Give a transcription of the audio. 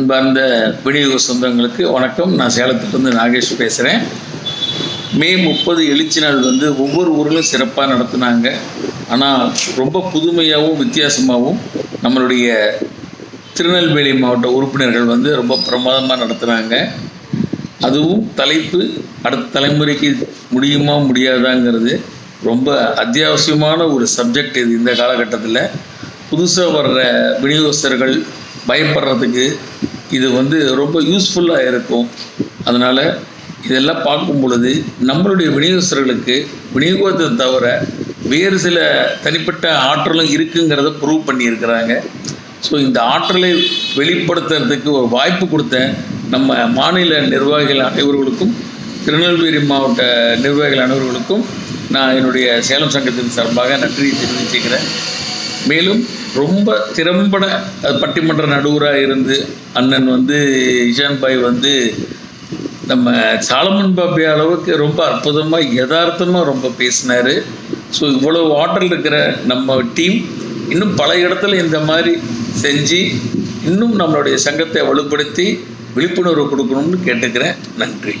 அன்பார்ந்த விநியோக சொந்தங்களுக்கு வணக்கம். நான் சேலத்திலிருந்து நாகேஷ் பேசுகிறேன் மே முப்பது எழுச்சி நாள் வந்து ஒவ்வொரு ஊரிலும் சிறப்பாக நடத்துனாங்க. ஆனால் ரொம்ப புதுமையாகவும் வித்தியாசமாகவும் நம்மளுடைய திருநெல்வேலி மாவட்ட உறுப்பினர்கள் வந்து ரொம்ப பிரமாதமாக நடத்துனாங்க. அதுவும் தலைப்பு அடுத்த தலைமுறைக்கு முடியுமா முடியாதாங்கிறது ரொம்ப அத்தியாவசியமான ஒரு சப்ஜெக்ட் இது இந்த காலகட்டத்தில். புதுசாக வர்ற விநியோகஸ்தர்கள் பயப்படுறதுக்கு இது வந்து ரொம்ப யூஸ்ஃபுல்லாக இருக்கும். அதனால் இதெல்லாம் பார்க்கும் பொழுது நம்மளுடைய விநியோகஸ்தர்களுக்கு விநியோகத்தை தவிர வேறு சில தனிப்பட்ட ஆற்றலும் இருக்குங்கிறத ப்ரூவ் பண்ணியிருக்கிறாங்க. ஸோ இந்த ஆற்றலை வெளிப்படுத்துறதுக்கு ஒரு வாய்ப்பு கொடுத்த நம்ம மாநில நிர்வாகிகள் அனைவர்களுக்கும் திருநெல்வேலி மாவட்ட நிர்வாகிகள் அனைவர்களுக்கும் நான் என்னுடைய சேலம் சங்கத்தின் சார்பாக நன்றியை தெரிவிச்சுக்கிறேன். மேலும் ரொம்ப திறம்பட பட்டிமன்ற நடுவராக இருந்து அண்ணன் வந்து இஷான் பாய் வந்து நம்ம சாலமன் பாபி அளவுக்கு ரொம்ப அற்புதமாக யதார்த்தமாக ரொம்ப பேசினார். ஸோ இவ்வளோ ஆற்றல் இருக்கிற நம்ம டீம் இன்னும் பல இடத்துல இந்த மாதிரி செஞ்சு இன்னும் நம்மளுடைய சங்கத்தை வலுப்படுத்தி விழிப்புணர்வு கொடுக்கணும்னு கேட்டுக்கிறேன். நன்றி.